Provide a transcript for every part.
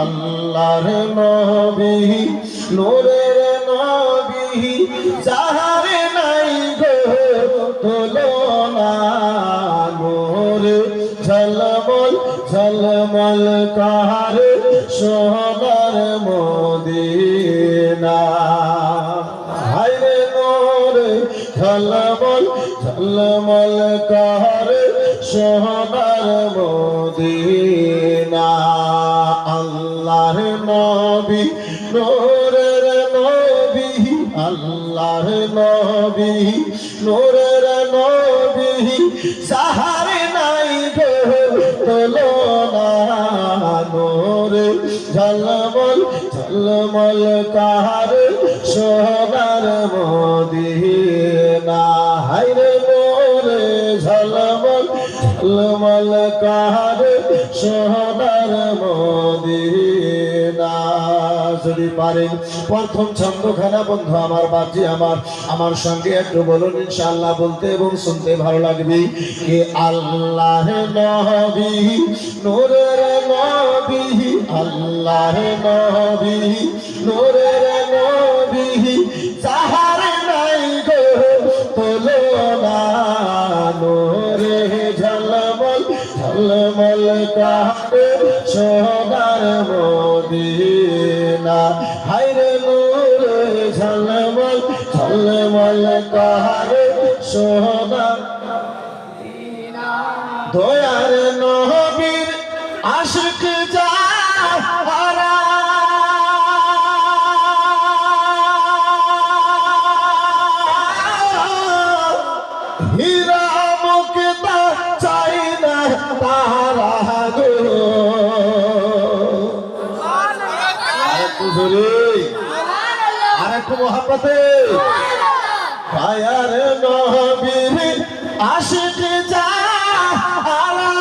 আল্লাহর নবী, নূরের নবী, যাহার নাই গো তুলনা, নূর ঝলমল ঝলমল কার সোনার মদিনা। হায়রে নূর ঝলমল ঝলমল কার নূরের নবী সাহারে নাই গো তুলনা নূর, ঝলমল ঝলমল কার সোনার মদিনা। হায়রে নূর, ঝলমল ঝলমল কার সোনার মদিনা। পারেন প্রথম ছন্দখানা বন্ধু আমার বাজি আমার। আমার সঙ্গে একটু বলুন, ইনশাআল্লাহ বলতে এবং শুনতে ভালো লাগবে কে আল্লাহ নবী, নূরের নবী আল্লাহ নবী, নূরের নবী। যাহার নাই গো তুলনা নূরে ঝলমল ঝলমল কাহে ঝলমল কাহে সোনার দয়ার নবীর আশিক যাহারা হীরা মুক্তা চাই না তারা গো। জোরে। আরেকটু মহাপতে পায়ার নবীর আশিক যাহারা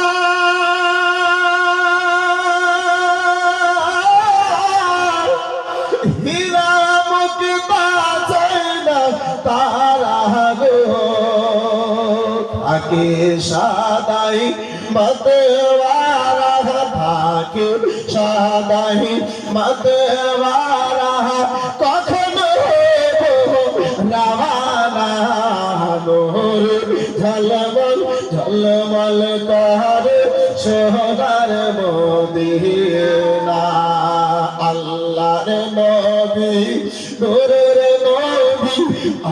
হীরা মুক্তা চাই না তারা থাকে সাদাই মতওয়ারা থাকে সাদাই মতওয়ারা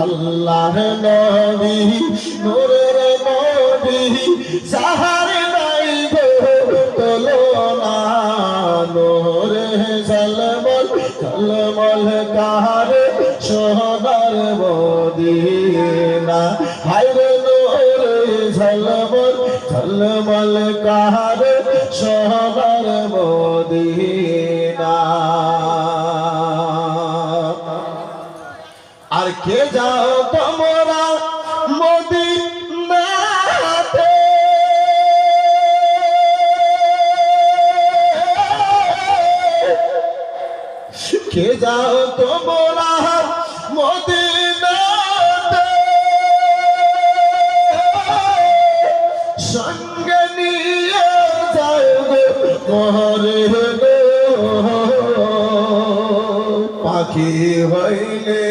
আল্লাহর নবী, নূরের নবী, যাহার নাই গো তুলনা নূরে ঝলমল ঝলমল কাহার সোনার মদিনা। হায়রে নূরে ঝলমল ঝলমল কাহার সোনার মদিনা। আর কে যাও তোমরা মদিনাতে? কে যাও তোমরা মদিনাতে? সঙ্গে নিয়ে যাও মহরে পাখি হইলে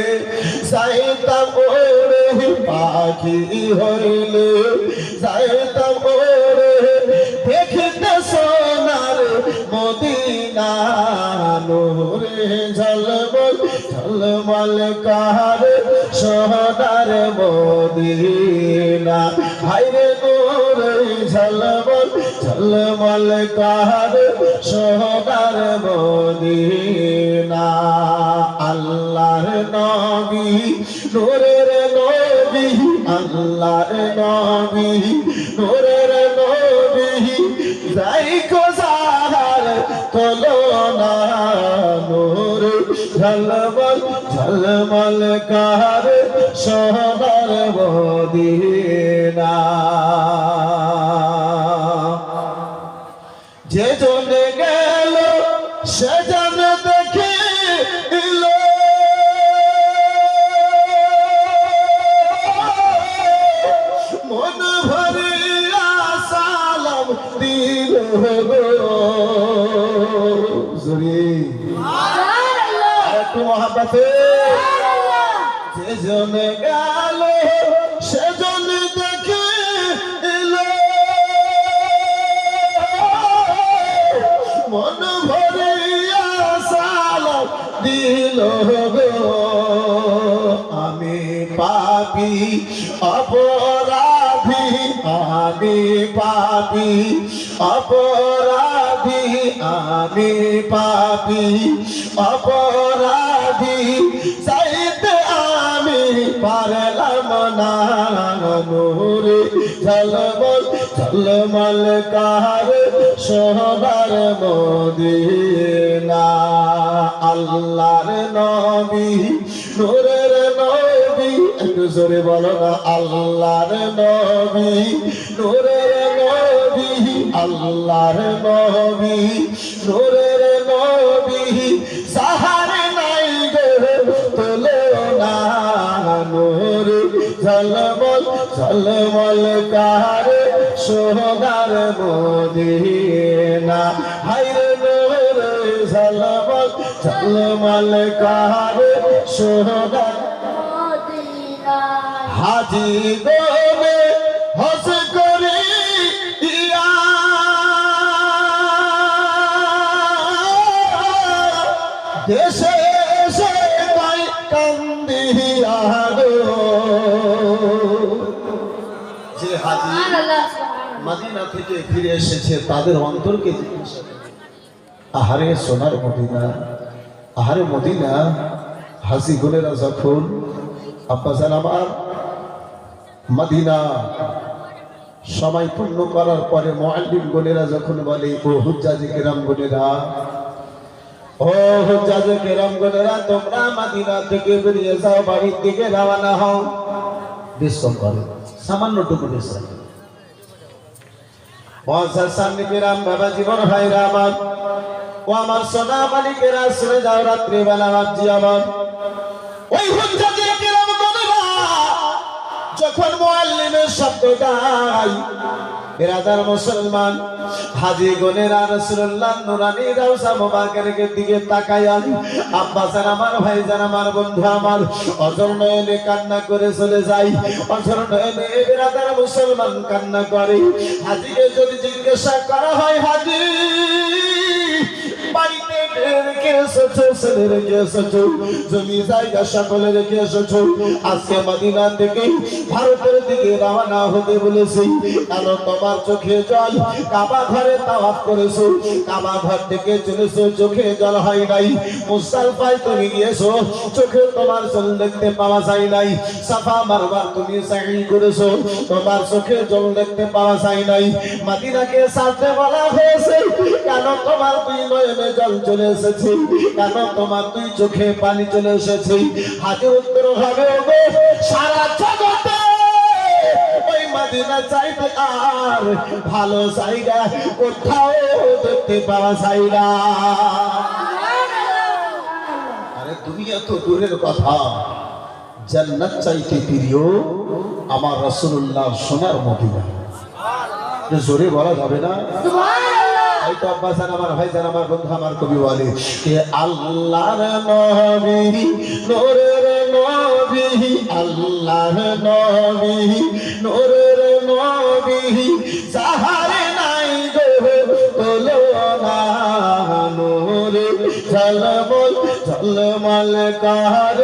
যাইতাম ওরে পাখি হইলে যাইতাম ওরে দেখতে সোনার মদিনা নোরে ঝলমল ঝলমল কাহার সোনার মদিনা। হাইরে নোরে ঝলমল ঝলমল কাহার সোনার মদিনা। আল্লাহর নবী, নূরের নবী, আল্লাহর নবী, নূরের নবী। যাই কো সাহার কলোনা নূর, ঝলমল ঝলমল কাহার সোনার মদিনা। যে জনে গেল, সে জন মহাপাতে গেল সেজন দেখে এলো। মন ভরিয়া সালাম দিল আমি পাপি অপরাধী আমি পাপি, অপরাধী আমি পাপি, অপরাধী। চাইতে আমি পারলাম না, নূরে ঝলমল ঝলমল কার সোনার মদিনা। আল্লাহর নবী নবী একটু জোরে বলো না আল্লাহর নবী, নূরের নবী, আল্লাহর নবী, নূরের নবী, সাহারে নাই গো, তোলো না নূর ঝলমল ঝলমল কার সোনার মদিনা। হাইরে নূর ঝলমল ঝলমল কার সোনার হাজি গোবে হস করে ইয়া। দেশে এসে তাই কান্দিয়া গো। যে হাজি মদিনা থেকে ফিরে এসেছে তাদের অন্তরকে জিজ্ঞাসা আহারে সোনার মদিনা আহারে মদিনা হাসি গুনেরা যখন আব্বাসান আমার মদিনা। সময় পূর্ণ করার পরে মোয়াল্লিম গুনেরা যখন বলে, ও হুজ্জাজি কেরাম গুনেরা ও হুজ্জাজি কেরাম গুনেরা তোমরা মদিনা থেকে বেরিয়ে যাও, বাড়ির দিকে রওনা হও। বিশ্রাম করে। সামান্যটুকু বিশ্রাম। পঞ্চাশ সামনে কেরাম, বাবা জীবন ভাইরা আমার, ও আমার সোনা মালিকেরা শুনে যাও রাত্রিবেলা, ভাবছি আমার ওই গুনেরা যখন মোয়াল্লিমের শব্দ গাই বেরাদার মুসলমান, হাজি গনেরা রাসূলুল্লাহ নুরানি রাউসা মুবারকের দিকে তাকায় আব্বাসান আমার, ভাইজান আমার, বন্ধু আমার, অজর নয়নে কান্না করে চলে যাই অজর নয়নে বেরাদার মুসলমান কান্না করে। হাজিকে যদি জিজ্ঞাসা করা হয়, হাজি বাড়িতে মেয়ে ভারতের দিকে রওনা হতে বলেছি। কেন তোমার চোখে জল? কাবা ঘরে তাওয়াফ করেছ। কাবা ঘর থেকে চলেছো, চোখে জল হয় নাই। মুসালফায় তুমি গিয়েছো, চোখে তোমার জল দেখতে পাওয়া যায় নাই। সাফা মারবার তুমি সাইন করেছ, তোমার চোখে জল দেখতে পাওয়া যায় নাই। মদিনাকে সাথে বলা হয়েছে, কেন তোমার দুই নয়নে জল চলে এসেছে। কেন তোমার দুই চোখে পানি চলে এসেছে? হাতে উত্তর হবে সারা জগতে। না। চাইতে আমার রসুল্লাহ সোনার মদিনা। জোরে বলা যাবে না? হয়তো আব্বাসান আমার ভাইজান আমার, বন্ধু আমার, কবি বলে এ আল্লাহর নবী, নোরের নবী, আল্লাহর নবী, নোরের নবী সাহারে নাই গো তোলো না, নোরে ঝলমল ঝলমল কার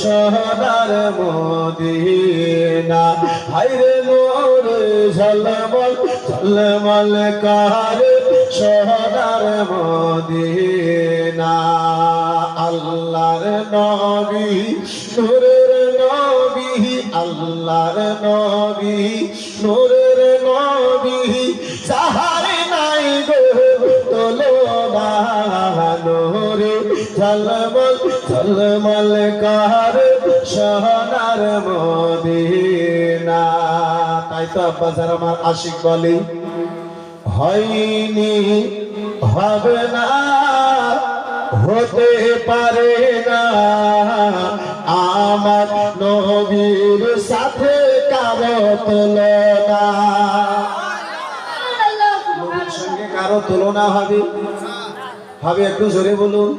সোনার মদিনা। হাইরে নোরে ঝলমল ঝলমল কার মদিনা, আল্লাহর নবী, নূরের নবী, আল্লাহর নবী, নূরের নবী সাহারে নাই গো তোলো না নোরে ঝলমল ঝলমল কার সোনার মদিনা। তাই তো আব্বাসার আমার আশিক বলে, হয়নি হবে না হতে পারে না। আমার নবীর সাথে কারও তুলনা। সঙ্গে কারও তুলনা হবে? ভাবে একটু জোরে বলুন।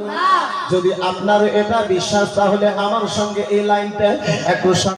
যদি আপনার এটা বিশ্বাস, তাহলে আমার সঙ্গে এই লাইনটা একটু